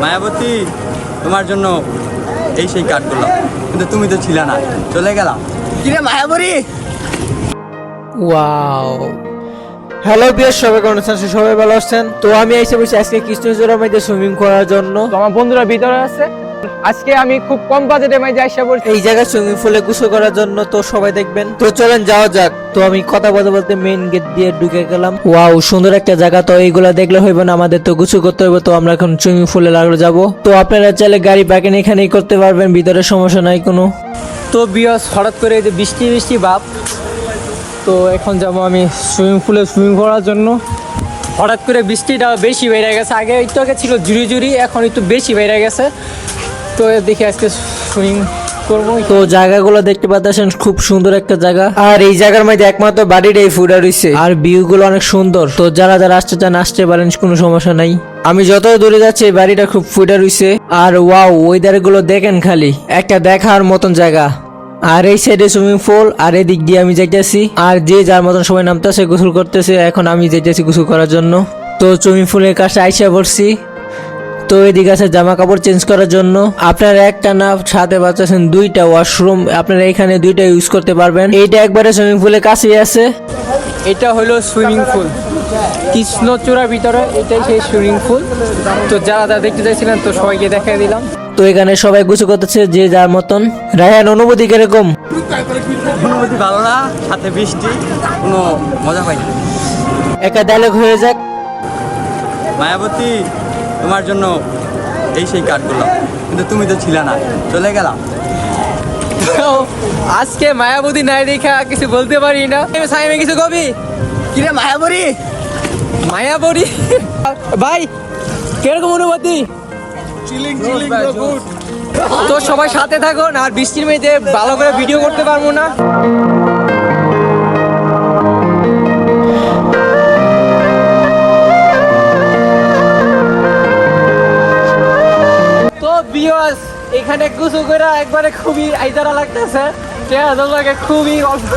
মায়াবতী তোমার জন্য এই সেই কাট করলাম। কিন্তু তুমি তো ছিলে না। চলে গেলাম। কিরে মায়াবরী ওয়াও হ্যালো বিয়ার সবাই কেমন আছেন? সবাই ভালো আছেন। তো আমি এসে বসে আজকে কৃষ্ণচূড়া মধ্যে সুইমিং করার জন্য। আমার বন্ধুরা ভিতরে আছে। আজকে আমি খুব কম বাজেটে মাঝে আসা পড়ছি। এই জায়গায় সুইমিং পুলে গোসল করার জন্য তো সবাই দেখবেন। তো চলেন, যাওয়া যাক। তো আমি কথা বলতে বলতে মেইন গেট দিয়ে ঢুকে গেলাম। ওয়াও সুন্দর একটা জায়গা তো, এইগুলা দেখলে হইবে না, আমাদের তো গোসল করতে হবে তো আমরা এখন সুইমিং পুলে লাগল যাব। তো আপনারা চাইলে গাড়ি পার্কিং এখানেই করতে পারবেন, ভিতরে সমস্যা নাই কোনো। তো বিয়াস হঠাৎ করে এই যে বৃষ্টি বৃষ্টি ভাব তো এখন যাব আমি সুইমিং পুলে সুইমিং করার জন্য। হঠাৎ করে বৃষ্টিটা বেশি বেড়ে গেছে, আগে একটু আগে ছিল জুড়ি জুড়ি এখন একটু বেশি বেড়ে গেছে। তো দেখি আজকে সুইমিং করব। তো জায়গাগুলো দেখতে পাচ্ছেন, খুব সুন্দর একটা জায়গা। আর এই জায়গার মধ্যে একমাত্র বাড়িটাই ফুটা রয়েছে। আর ভিউ গুলো অনেক সুন্দর। তো যারা যারা আসতে চান, আসতে পারেন, কোনো সমস্যা নাই। আমি যত দূরে যাচ্ছি, এই বাড়িটা খুব ফুটা রয়েছে। আর ওয়াও ওয়েদারগুলো দেখেন খালি। একটা দেখার মতন জায়গা। আর এই সাইডে সুইমিং পুল আর এদিক দিয়ে আমি যাইতেছি। আর যে যার মতন সবাই নামতেছে, গোসল করতেছে, এখন আমি যাইতেছি গোসল করার জন্য। তো সুইমিং পুলের কাছে আইসা পড়ছি। তো এদিকে আছে জামা কাপড় চেঞ্জ করার জন্য। আপনারা একটা না সাথে পাচ্ছেন দুইটা ওয়াশরুম আপনারা এখানে দুইটা ইউজ করতে পারবেন। এইটা একবারে সুইমিং পুলের কাছেই আছে। এটা হলো সুইমিং পুল কৃষ্ণচূড়ার ভিতরে এটাই সেই সুইমিং পুল তো যারা যারা দেখতে চাইছিলেন তো সবাইকে দেখাই দিলাম। তো এখানে সবাই গুছু করতেছে যে যার মতন। রায়ান অনুভূতি কীরকম? অনুভূতি ভালো না সাথে বৃষ্টি কোনো মজা পাই না একা ডায়লগ হয়ে যাক। মায়াবতী তোমার জন্য এই সেই কাট করলাম কিন্তু তুমি তো ছিলে না। চলে গেলাম। আজকে মায়াবতী নাই দেখা কিছু বলতে পারি না। সাইমে কিছু কবি? কিরে মায়াবরী মায়াবতী? ভাই কীরকম অনুভূতি? তো সবাই সাথে থাকুন আর বৃষ্টির মেয়েতে ভালো করে ভিডিও করতে পারব না। এখানে কুসু করে একবারে খুবই আইজারা লাগতেছে। লাগে খুবই অল্প।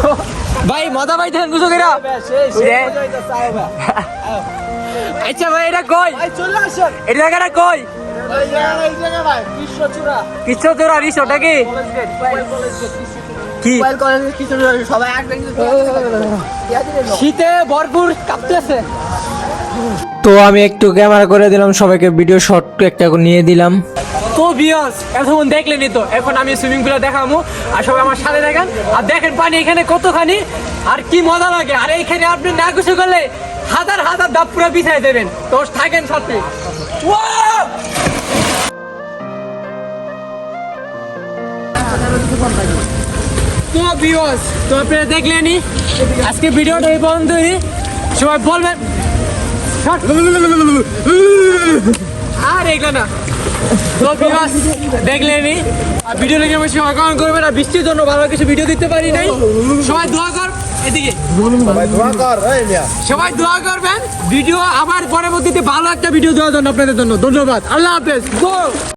ভাই মজা পাইতেন কুসু করে আচ্ছা ভাই এটা কই? এটা জায়গাটা কই? রিসোর্টটা কি? কি? শীতে ভরপুর কাঁপতেছে। তো আমি একটু ক্যামেরা করে দিলাম সবাইকে ভিডিও শট একটা নিয়ে দিলাম। তো বিয়স এতক্ষণ দেখলেনি তো। এখন আমি সুইমিং পুলে দেখাবো। আর সবাই আমার সাথে দেখেন আর দেখেন পানি এখানে কতখানি। আর কি মজা লাগে। আর এইখানে আপনি না কিছু করলে হাজার হাজার ডাব পুরো বিছাই দেবেন। তো থাকেন সাথে। তো বিয়স তো আপনারা দেখলেনি আজকে ভিডিওটা এই পর্যন্তই। সবাই বলবেন আর এগুলো না। তো বিবাস দেখলেনি আর ভিডিও দেখে বেশি অগ্রহণ করবেন আর বৃষ্টির জন্য ভালো কিছু ভিডিও দিতে পারি নাই। সবাই দোয়া কর এদিকে। সবাই দোয়া করবেন। ভিডিও আবার পরবর্তীতে ভালো একটা ভিডিও দেওয়ার জন্য আপনাদের জন্য। ধন্যবাদ। আল্লাহ হাফেজ। গো